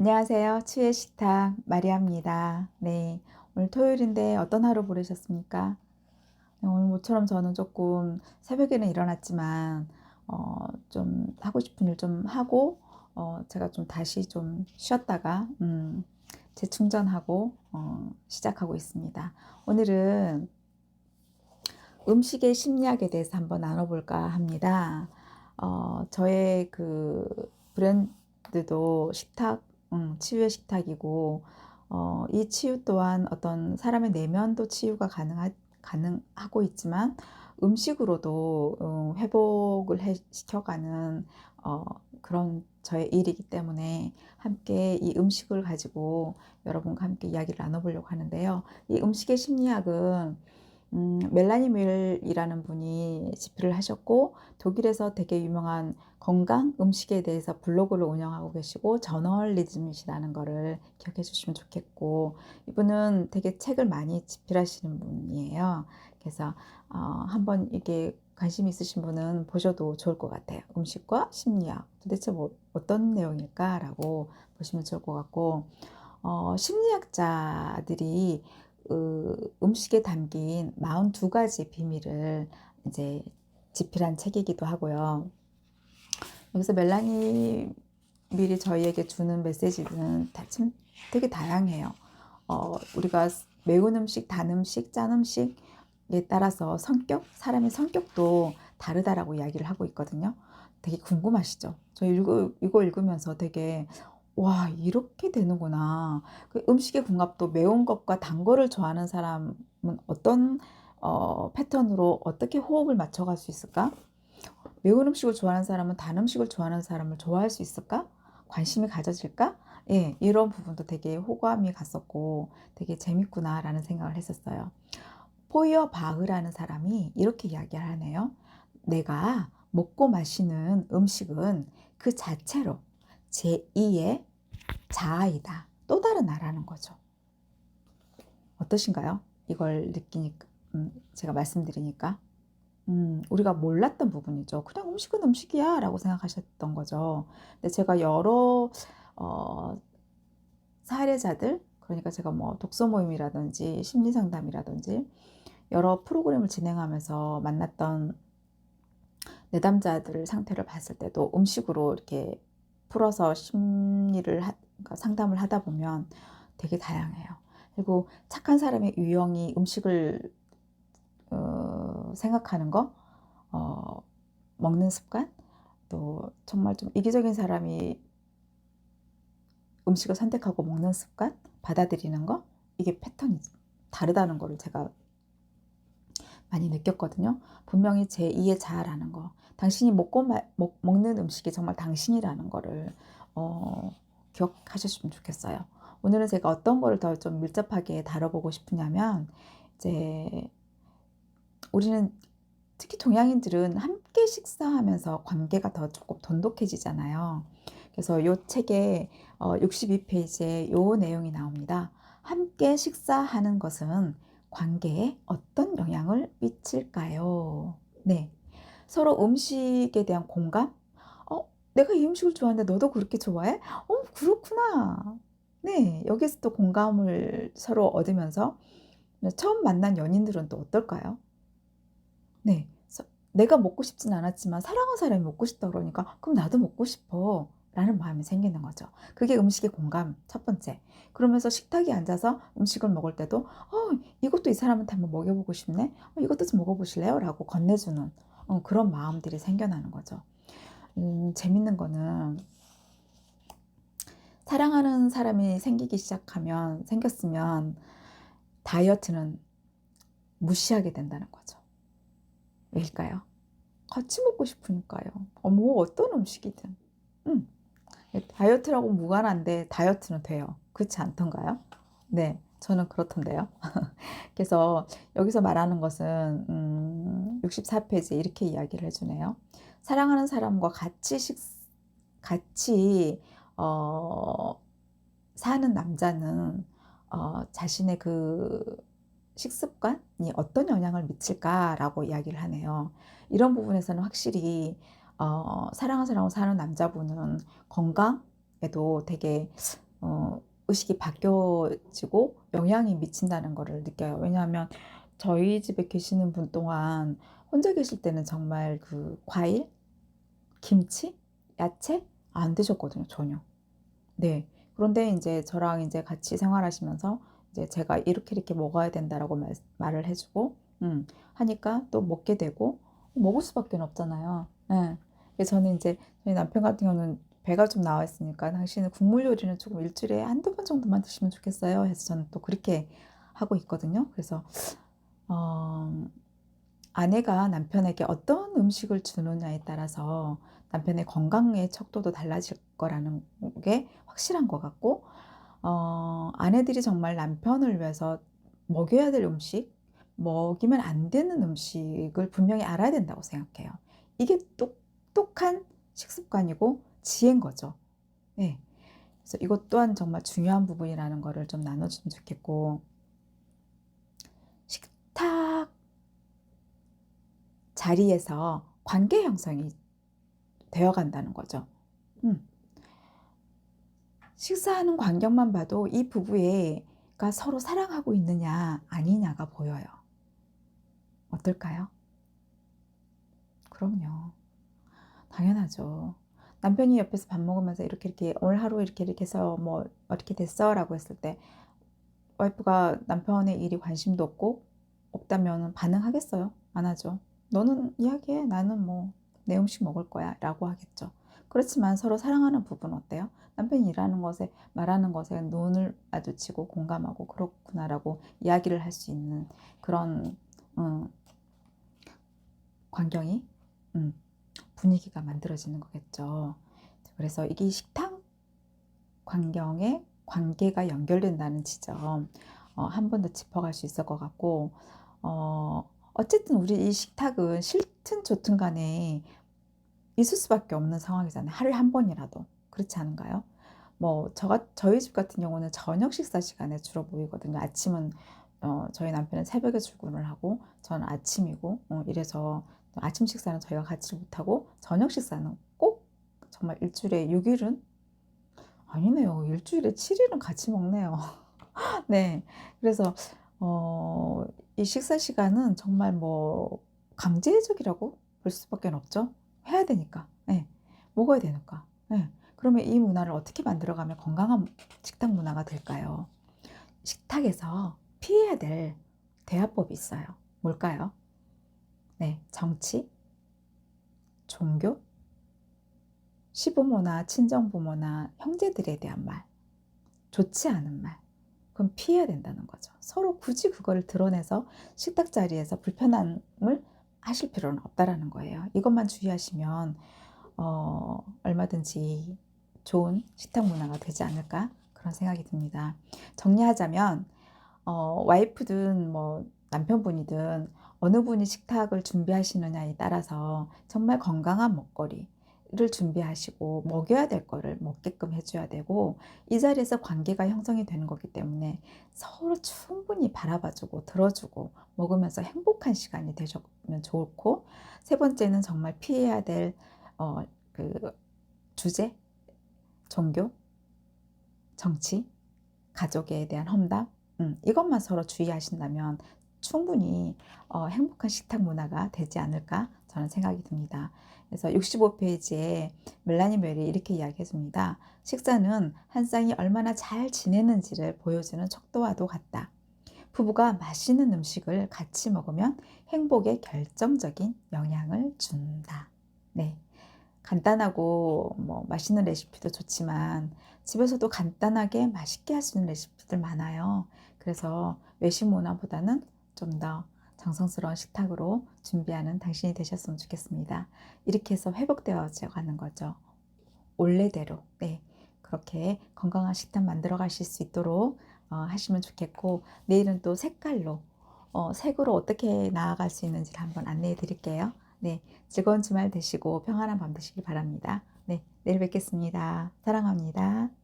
안녕하세요. 추의 식탁 마리아입니다. 네. 오늘 토요일인데 어떤 하루 보내셨습니까? 네, 오늘 모처럼 저는 조금 새벽에는 일어났지만, 어, 좀 하고 싶은 일 좀 하고, 어, 제가 좀 다시 좀 쉬었다가, 음, 재충전하고, 어, 시작하고 있습니다. 오늘은 음식의 심리학에 대해서 한번 나눠볼까 합니다. 어, 저의 그 브랜드도 식탁, 음, 치유의 식탁이고, 어, 이 치유 또한 어떤 사람의 내면도 치유가 가능하, 가능하고 있지만, 음식으로도 음, 회복을 해, 시켜가는 어, 그런 저의 일이기 때문에 함께 이 음식을 가지고 여러분과 함께 이야기를 나눠보려고 하는데요. 이 음식의 심리학은 음, 멜라니 웰이라는 분이 집필을 하셨고 독일에서 되게 유명한 건강 음식에 대해서 블로그를 운영하고 계시고 저널리즘이시라는 거를 기억해 주시면 좋겠고 이분은 되게 책을 많이 집필하시는 분이에요. 그래서 어, 한번 이게 관심 있으신 분은 보셔도 좋을 것 같아요. 음식과 심리학 도대체 뭐 어떤 내용일까라고 보시면 좋을 것 같고 어, 심리학자들이 그 음식에 담긴 42가지 비밀을 이제 집필한 책이기도 하고요. 여기서 멜라니 밀이 저희에게 주는 메시지는 참 되게 다양해요. 어, 우리가 매운 음식, 단 음식, 짠 음식에 따라서 성격, 사람의 성격도 다르다라고 이야기를 하고 있거든요. 되게 궁금하시죠? 저 이거, 이거 읽으면서 되게 와, 이렇게 되는구나. 그 음식의 궁합도 매운 것과 단 거를 좋아하는 사람은 어떤 어, 패턴으로 어떻게 호흡을 맞춰갈 수 있을까? 매운 음식을 좋아하는 사람은 단 음식을 좋아하는 사람을 좋아할 수 있을까? 관심이 가져질까? 예, 이런 부분도 되게 호감이 갔었고 되게 재밌구나라는 생각을 했었어요. 포이어 바흐라는 사람이 이렇게 이야기를 하네요. 내가 먹고 마시는 음식은 그 자체로 제2의 자아이다. 또 다른 나라는 거죠. 어떠신가요? 이걸 느끼니까, 음, 제가 말씀드리니까. 음, 우리가 몰랐던 부분이죠. 그냥 음식은 음식이야 라고 생각하셨던 거죠. 근데 제가 여러, 어, 사례자들, 그러니까 제가 뭐 독서 모임이라든지 심리 상담이라든지 여러 프로그램을 진행하면서 만났던 내담자들 상태를 봤을 때도 음식으로 이렇게 풀어서 심리를 하, 그러니까 상담을 하다 보면 되게 다양해요. 그리고 착한 사람의 유형이 음식을 어, 생각하는 거, 어, 먹는 습관, 또 정말 좀 이기적인 사람이 음식을 선택하고 먹는 습관, 받아들이는 거, 이게 패턴이 다르다는 거를 제가 많이 느꼈거든요. 분명히 제 2의 자아라는 거. 당신이 먹고 마, 먹, 먹는 음식이 정말 당신이라는 거를 어, 기억하셨으면 좋겠어요. 오늘은 제가 어떤 거를 더 좀 밀접하게 다뤄보고 싶으냐면 이제 우리는 특히 동양인들은 함께 식사하면서 관계가 더 조금 돈독해지잖아요. 그래서 이 책에 62페이지에 어, 이 내용이 나옵니다. 함께 식사하는 것은 관계에 어떤 영향을 미칠까요? 네. 서로 음식에 대한 공감? 어, 내가 이 음식을 좋아하는데 너도 그렇게 좋아해? 어, 그렇구나. 네. 여기서 또 공감을 서로 얻으면서 처음 만난 연인들은 또 어떨까요? 네. 내가 먹고 싶진 않았지만 사랑하는 사람이 먹고 싶다 그러니까 그럼 나도 먹고 싶어. 라는 마음이 생기는 거죠. 그게 음식의 공감 첫 번째. 그러면서 식탁에 앉아서 음식을 먹을 때도 어, 이것도 이 사람한테 한번 먹여보고 싶네. 어, 이것도 좀 먹어보실래요? 라고 건네주는 어, 그런 마음들이 생겨나는 거죠. 음, 재밌는 거는 사랑하는 사람이 생기기 시작하면 생겼으면 다이어트는 무시하게 된다는 거죠. 왜일까요? 같이 먹고 싶으니까요. 어머 어떤 음식이든. 음. 다이어트라고 무관한데 다이어트는 돼요. 그렇지 않던가요? 네, 저는 그렇던데요. 그래서 여기서 말하는 것은 음, 64페이지에 이렇게 이야기를 해주네요. 사랑하는 사람과 같이 식, 같이 어, 사는 남자는 어, 자신의 그 식습관이 어떤 영향을 미칠까라고 이야기를 하네요. 이런 부분에서는 확실히 어, 사랑하는 사람하고 사는 남자분은 건강에도 되게 어, 의식이 바뀌어지고 영향이 미친다는 거를 느껴요. 왜냐하면 저희 집에 계시는 분 동안 혼자 계실 때는 정말 그 과일, 김치, 야채 안 드셨거든요, 전혀. 네. 그런데 이제 저랑 이제 같이 생활하시면서 이제 제가 이렇게 이렇게 먹어야 된다라고 말, 말을 해주고, 음, 하니까 또 먹게 되고, 먹을 수밖에 없잖아요. 예. 그래서 저는 이제 저희 남편 같은 경우는 배가 좀 나와 있으니까 당신은 국물 요리는 조금 일주일에 한두 번 정도만 드시면 좋겠어요. 해서 저는 또 그렇게 하고 있거든요. 그래서 어, 아내가 남편에게 어떤 음식을 주느냐에 따라서 남편의 건강의 척도도 달라질 거라는 게 확실한 것 같고, 어, 아내들이 정말 남편을 위해서 먹여야 될 음식, 먹이면 안 되는 음식을 분명히 알아야 된다고 생각해요. 이게 똑똑한 식습관이고 지혜인 거죠. 네. 그래서 이것 또한 정말 중요한 부분이라는 거를 좀 나눠주면 좋겠고, 식탁 자리에서 관계 형성이 되어 간다는 거죠. 음. 식사하는 광경만 봐도 이 부부가 서로 사랑하고 있느냐 아니냐가 보여요. 어떨까요? 그럼요. 당연하죠. 남편이 옆에서 밥 먹으면서 이렇게 이렇게 오늘 하루 이렇게 이렇게 해서 뭐 어떻게 됐어라고 했을 때 와이프가 남편의 일이 관심도 없고 없다면 반응하겠어요? 안 하죠. 너는 이야기해. 나는 뭐 내 음식 먹을 거야. 라고 하겠죠. 그렇지만 서로 사랑하는 부분 어때요? 남편이 일하는 것에, 말하는 것에 눈을 마주치고 공감하고 그렇구나라고 이야기를 할 수 있는 그런, 음, 광경이, 음, 분위기가 만들어지는 거겠죠. 그래서 이게 식탁 광경에 관계가 연결된다는 지점, 어, 한 번 더 짚어갈 수 있을 것 같고, 어, 어쨌든 우리 이 식탁은 싫든 좋든 간에 있을 수밖에 없는 상황이잖아요. 하루에 한 번이라도. 그렇지 않은가요? 뭐, 저, 저희 집 같은 경우는 저녁 식사 시간에 주로 모이거든요. 아침은, 어, 저희 남편은 새벽에 출근을 하고, 저는 아침이고, 어, 이래서 아침 식사는 저희가 같이 못하고, 저녁 식사는 꼭 정말 일주일에 6일은 아니네요. 일주일에 7일은 같이 먹네요. 네. 그래서, 어, 이 식사 시간은 정말 뭐 강제적이라고 볼 수밖에 없죠. 해야 되니까. 네. 먹어야 되니까. 네. 그러면 이 문화를 어떻게 만들어가면 건강한 식탁 문화가 될까요? 식탁에서 피해야 될 대화법이 있어요. 뭘까요? 네, 정치, 종교, 시부모나 친정부모나 형제들에 대한 말, 좋지 않은 말, 그럼 피해야 된다는 거죠. 서로 굳이 그거를 드러내서 식탁 자리에서 불편함을 하실 필요는 없다라는 거예요. 이것만 주의하시면 어, 얼마든지 좋은 식탁 문화가 되지 않을까 그런 생각이 듭니다. 정리하자면 어, 와이프든 뭐 남편분이든 어느 분이 식탁을 준비하시느냐에 따라서 정말 건강한 먹거리 를 준비하시고 먹여야 될 거를 먹게끔 해줘야 되고 이 자리에서 관계가 형성이 되는 거기 때문에 서로 충분히 바라봐주고 들어주고 먹으면서 행복한 시간이 되셨으면 좋고 세 번째는 정말 피해야 될 어, 그 주제, 종교, 정치, 가족에 대한 험담 음, 이것만 서로 주의하신다면 충분히 어, 행복한 식탁 문화가 되지 않을까 저는 생각이 듭니다. 그래서 65페이지에 멜라니 멜이 이렇게 이야기했습니다. 식사는 한 쌍이 얼마나 잘 지내는지를 보여주는 척도와도 같다. 부부가 맛있는 음식을 같이 먹으면 행복에 결정적인 영향을 준다. 네. 간단하고 뭐 맛있는 레시피도 좋지만 집에서도 간단하게 맛있게 할 수 있는 레시피들 많아요. 그래서 외식 문화보다는 좀 더 정성스러운 식탁으로 준비하는 당신이 되셨으면 좋겠습니다. 이렇게 해서 회복되어져 가는 거죠. 원래대로. 네. 그렇게 건강한 식탁 만들어 가실 수 있도록 어, 하시면 좋겠고, 내일은 또 색깔로, 어, 색으로 어떻게 나아갈 수 있는지를 한번 안내해 드릴게요. 네. 즐거운 주말 되시고 평안한 밤 되시길 바랍니다. 네. 내일 뵙겠습니다. 사랑합니다.